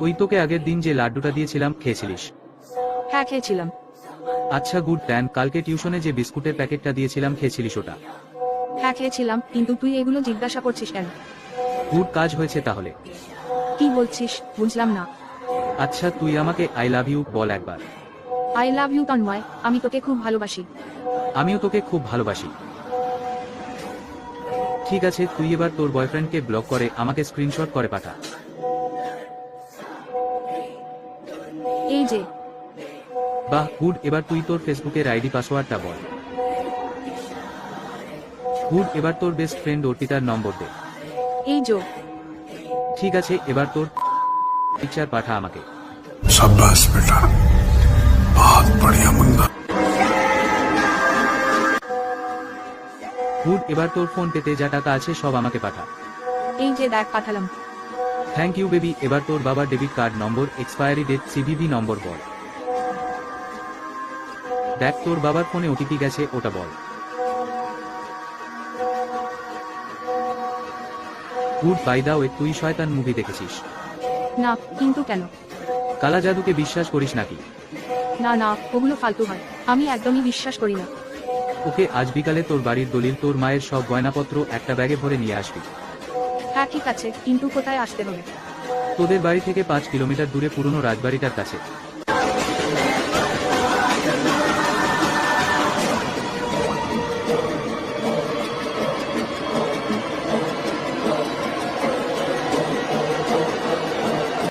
ওই তোকে আগের দিন যে লাড্ডুটা দিয়েছিলাম খেয়েছিলিস? হ্যাঁ খেয়েছিলাম। আচ্ছা গুড প্ল্যান। কালকে টিউশনে যে বিস্কুটের প্যাকেটটা দিয়েছিলাম খেয়েছিলিস ওটা? হ্যাঁ খেয়েছিলাম কিন্তু তুই এগুলো জিজ্ঞাসা করছিস কেন? গুড কাজ হয়েছে তাহলে। কি বলছিস? বুঝলাম না। আচ্ছা তুই আমাকে আই লাভ ইউ বল একবার। আই লাভ ইউ তন্ময় আমি তোকে খুব ভালোবাসি। আমিও তোকে খুব ভালোবাসি। ঠিক আছে তুই এবার তোর বয়ফ্রেন্ডকে ব্লক করে আমাকে স্ক্রিনশট করে পাঠা। এই যে। বাহ গুড এবার তুই তোর ফেসবুকের আইডি পাসওয়ার্ডটা বল। গুড এবার তোর বেস্ট ফ্রেন্ড অর্পিতার নম্বর দে। এই যো। ঠিক আছে এবার তোর পিকচার পাঠা আমাকে। শাবাশ বেটা। বহুত বড়িয়া মুন্ডা। গুড এবার তোর ফোন পেতে যা টাকা আছে সব আমাকে পাঠা। এই যে দেখ পাঠালাম। থ্যাংক ইউ বেবি এবার তোর বাবার debit card number expiry date CVV number বল। দেখ তোর বাবার ফোনে ওটিপি গেছে ওটা বল। গুড বাই দা ওয়ে তুই শয়তান মুভি দেখেছিস। না কিন্তু কেন? কালা জাদুকে বিশ্বাস করিস নাকি? না না ওগুলো ফালতু হয়। আমি একদমই বিশ্বাস করি না। ওকে আজ বিকালে তোর বাড়ির দলিল তোর মায়ের সব গয়নাপত্র একটা ব্যাগে ভরে নিয়ে আসবি। হ্যাঁ ঠিক আছে। কিন্তু কোথায় আসতে হবে? তোদের বাড়ি থেকে পাঁচ কিলোমিটার দূরে পুরনো রাজবাড়িটার কাছে।